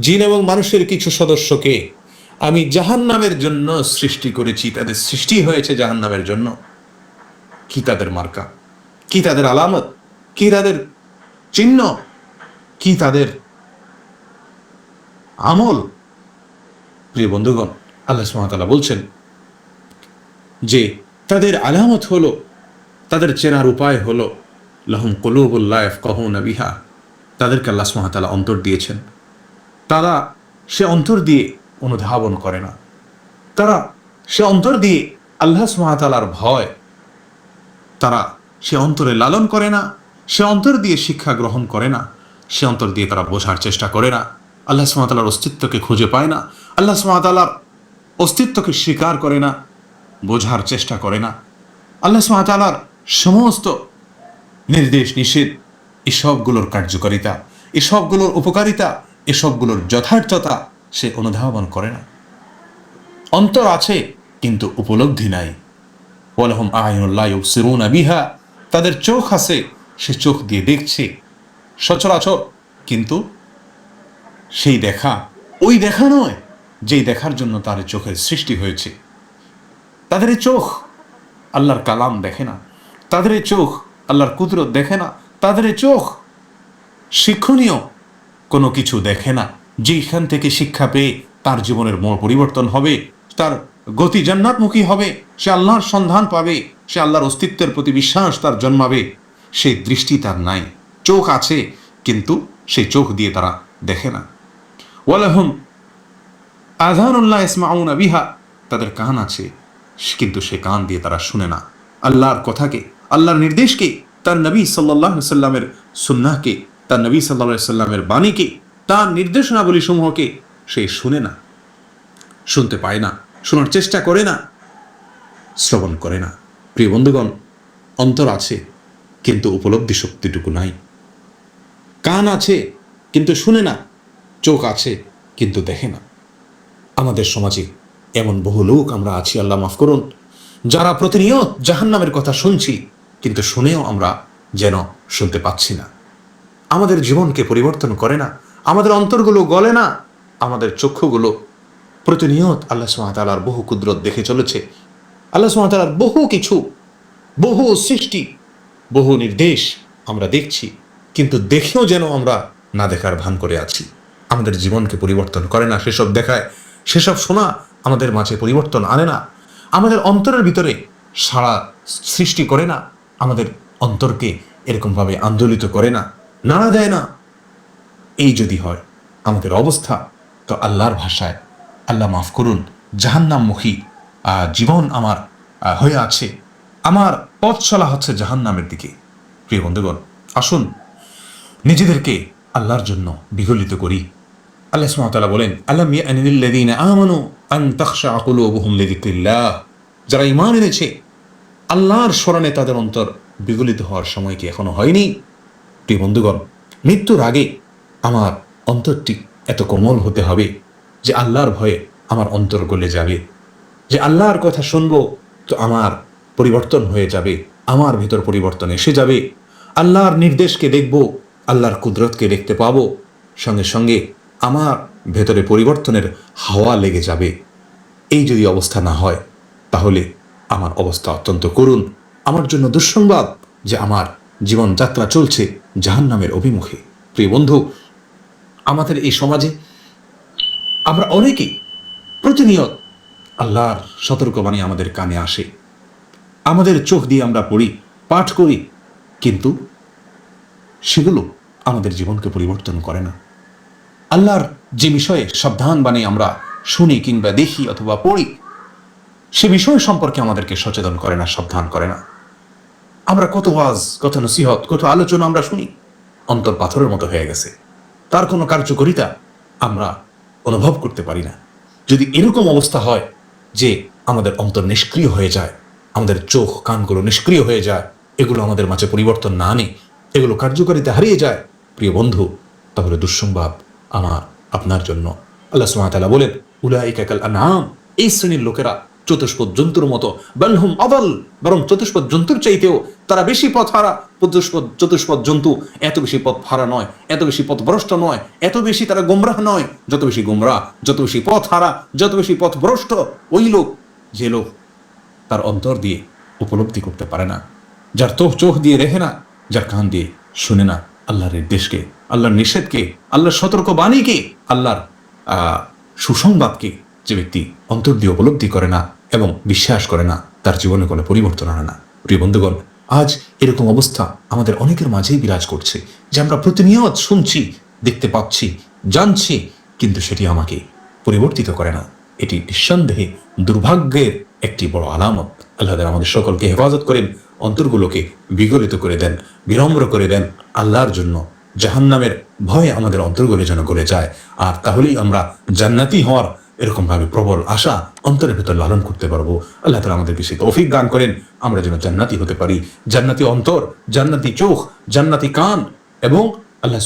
জিন এবং মানুষের কিছু সদস্যকে আমি জাহান্নামের জন্য সৃষ্টি করেছি। তাদের সৃষ্টি হয়েছে জাহান্নামের জন্য। কি তাদের মার্কা? কি তাদের আলামত? কি তাদের চিহ্ন? কি তাদের আমল? প্রিয় বন্ধুগণ, আল্লাহ সুবহানাহু বলছেন যে, তাদের আলামত হলো, তাদের চেনার উপায় হলো, লহম কলুবুল্লাহ কহুনা বিহা। তাদেরকে আল্লাহ সুবহানাহু অন্তর দিয়েছেন। তারা সে অন্তর দিয়ে অনুধাবন করে না। তারা সে অন্তর দিয়ে আল্লাহ সুবহানাহু ভয়। তারা সে অন্তরে লালন করে না, সে অন্তর দিয়ে শিক্ষা গ্রহণ করে না, সে অন্তর দিয়ে তারা বোঝার চেষ্টা করে না। আল্লাহ সুমাতালার অস্তিত্বকে খুঁজে পায় না, আল্লাহ সুমাতালার অস্তিত্বকে স্বীকার করে না, বোঝার চেষ্টা করে না। আল্লাহ সুমাতালার সমস্ত নির্দেশ নিষেধ, এসবগুলোর কার্যকারিতা, এসবগুলোর উপকারিতা এসবগুলোর যথার্থতা সে অনুধাবন করে না। অন্তর আছে, কিন্তু উপলব্ধি নাই। ওয়ালাহুম আয়নুল্লাহ ইউবসিরুনা বিহা, তাদের চোখ আছে, সে চোখ দিয়ে দেখছে। সচরাচর কিন্তু সেই দেখা ওই দেখা নয়, যেই দেখার জন্য তার চোখের সৃষ্টি হয়েছে। তাদের এই চোখ আল্লাহর কালাম দেখে না। তাদের এই চোখ আল্লাহর কুদরত দেখে না। তাদের চোখ শিক্ষণীয় কোনো কিছু দেখে না। যেখান থেকে শিক্ষা পেয়ে তার জীবনের মোড় পরিবর্তন হবে, তার গতি জান্নাতমুখী হবে, সে আল্লাহর সন্ধান পাবে, সে আল্লাহর অস্তিত্বের প্রতি বিশ্বাস তার জন্মাবে, সেই দৃষ্টি তার নাই। চোখ আছে, কিন্তু সেই চোখ দিয়ে তারা দেখে না। ওয়ালাহুম আধানুল্লাহ ইসমাউনা আবিহা তাদের কান আছে, কিন্তু সে কান দিয়ে তারা শুনে না। আল্লাহর কথাকে, আল্লাহর নির্দেশকে, তার নবী সাল্লাহ সাল্লামের সুন্নাহকে তার নবী সাল্লাহ সাল্লামের বাণীকে, তার নির্দেশনাবলী সমূহকে সে শুনে না, শুনতে পায় না, শোনার চেষ্টা করে না, শ্রবণ করে না। প্রিয় বন্ধুগণ, অন্তর আছে, কিন্তু উপলব্ধি শক্তিটুকু নাই। কান আছে, কিন্তু শুনে না, চোখ আছে, কিন্তু দেখে না। আমাদের সমাজে এমন বহু লোক আমরা আছি, আল্লাহ মাফ করুন, যারা প্রতিনিয়ত জাহান্নামের কথা শুনছি, কিন্তু শুনেও আমরা যেন শুনতে পাচ্ছি না। আমাদের জীবনকে পরিবর্তন করে না, আমাদের অন্তরগুলো গলে না, আমাদের চক্ষুগুলো প্রতিনিয়ত আল্লাহ সুমাতালার বহু কুদরত দেখে চলেছে। আল্লাহ সুমাতালার বহু কিছু, বহু সৃষ্টি, বহু নির্দেশ আমরা দেখছি, কিন্তু দেখেও যেন আমরা না দেখার ভান করে আছি। আমাদের জীবনকে পরিবর্তন করে না, সেসব দেখায়, সেসব শোনা আমাদের মাঝে পরিবর্তন আনে না। আমাদের অন্তরের ভিতরে সারা সৃষ্টি করে না, আমাদের অন্তরকে এরকমভাবে আন্দোলিত করে না। নাড়া দেয় না। এই যদি হয়, আমাদের অবস্থা তো আল্লাহর ভাষায়। আল্লাহ মাফ করুন জাহান্নামমুখী জীবন আমার হয়ে আছে। আমার পথ চলা হচ্ছে জাহান্নামের দিকে। প্রিয় বন্ধুগণ, আসুন, নিজেদেরকে আল্লাহর জন্য বিগলিত করি। আল্লাহ বলেন, আলাম ইয়ানিল্লাযীনা আমানু আন তাখশা কুলুবুহুম লিযিকরিল্লাহ? যারা ইমান এনেছে, আল্লাহর স্মরণে তাদের অন্তর বিগলিত হওয়ার সময় কি এখনও হয়নি। প্রিয় বন্ধুগণ, মৃত্যুর আগে আমার অন্তরটি এত কোমল হতে হবে যে আল্লাহর ভয়ে আমার অন্তর গলে যাবে। যে আল্লাহর কথা শুনব তো আমার পরিবর্তন হয়ে যাবে, আমার ভিতর পরিবর্তন এসে যাবে। আল্লাহর নির্দেশকে দেখব, আল্লাহর কুদরতকে দেখতে পাবো। সঙ্গে সঙ্গে আমার ভেতরে পরিবর্তনের হাওয়া লেগে যাবে। এই যদি অবস্থা না হয়, তাহলে আমার অবস্থা অত্যন্ত করুণ। আমার জন্য দুঃসংবাদ যে আমার জীবনযাত্রা চলছে জাহান্নামের অভিমুখে। প্রিয় বন্ধু, আমাদের এই সমাজে আমরা অনেকেই প্রতিনিয়ত আল্লাহর সতর্কবাণী আমাদের কানে আসে। আমাদের চোখ দিয়ে আমরা পড়ি, পাঠ করি, কিন্তু সেগুলো আমাদের জীবনকে পরিবর্তন করে না। আল্লাহর যে বিষয়ে সাবধান বাণী আমরা শুনি কিংবা দেখি অথবা পড়ি, সে বিষয় সম্পর্কে আমাদেরকে সচেতন করে না, সাবধান করে না। আমরা কত ওয়াজ, কত নসিহত, কত আলোচনা আমরা শুনি, অন্তর পাথরের মতো হয়ে গেছে। তার কোনো কার্যকরিতা আমরা অনুভব করতে পারি না। যদি এরকম অবস্থা হয় যে আমাদের অন্তর নিষ্ক্রিয় হয়ে যায়, আমাদের চোখ, কানগুলো নিষ্ক্রিয় হয়ে যায়, এগুলো আমাদের মাঝে পরিবর্তন না আনে, এগুলো কার্যকারিতা হারিয়ে যায়, প্রিয় বন্ধু, তাহলে দুঃসংবাদ আমার, আপনার জন্য। আল্লাহ সুমাতালা বলেন উলাইকাকাল আনাম এই শ্রেণির লোকেরা চতুষ্পদ জন্তুর মতো বালহুম অবল বরং চতুষ্পদ জন্তুর চাইতেও তারা বেশি পথ হারা। চতুষ্পদ চতুষ্পদ জন্তু এত বেশি পথ হারা নয়, এত বেশি পথ ভ্রষ্ট নয়, এত বেশি তারা গোমরাহ নয়। যত বেশি গোমরাহ যত বেশি পথ হারা, যত বেশি পথ ভ্রষ্ট, ওই লোক, যে লোক তার অন্তর দিয়ে উপলব্ধি করতে পারে না। যার তোহ চোখ দিয়ে রেখে না, যার কান দিয়ে শুনে না, আল্লাহর নির্দেশকে, আল্লাহর নিষেধকে, আল্লাহর সতর্ক বাণীকে আল্লাহর সুসংবাদকে যে ব্যক্তি অন্তর দিয়ে উপলব্ধি করে না এবং বিশ্বাস করে না, তার জীবনে কোনো পরিবর্তন আনে না। প্রিয় বন্ধুগণ, আজ এরকম অবস্থা আমাদের অনেকের মাঝেই বিরাজ করছে, যে আমরা প্রতিনিয়ত শুনছি, দেখতে পাচ্ছি, জানছি, কিন্তু সেটি আমাকে পরিবর্তিত করে না। এটি নিঃসন্দেহে দুর্ভাগ্যের একটি বড় আলামত। আল্লাহ আমাদের সকলকে হেফাজত করেন, অন্তরগুলোকে বিগলিত করে দেন, বিনম্র করে দেন। আল্লাহর জন্য জাহান্নামের ভয়ে আমাদের অন্তরগুলো যেন গলে যায়। আর তাহলেই আমরা জান্নাতি হওয়ার এরকম ভাবে প্রবল আশা অন্তরের ভেতর লালন করতে পারব। আল্লাহ তালা আমাদের বিষয়ে তৌফিক দান করেন, আমরা যেন জান্নাতি হতে পারি। জান্নাতি অন্তর, জান্নাতি চোখ, জান্নাতি কান এবং আল্লাহ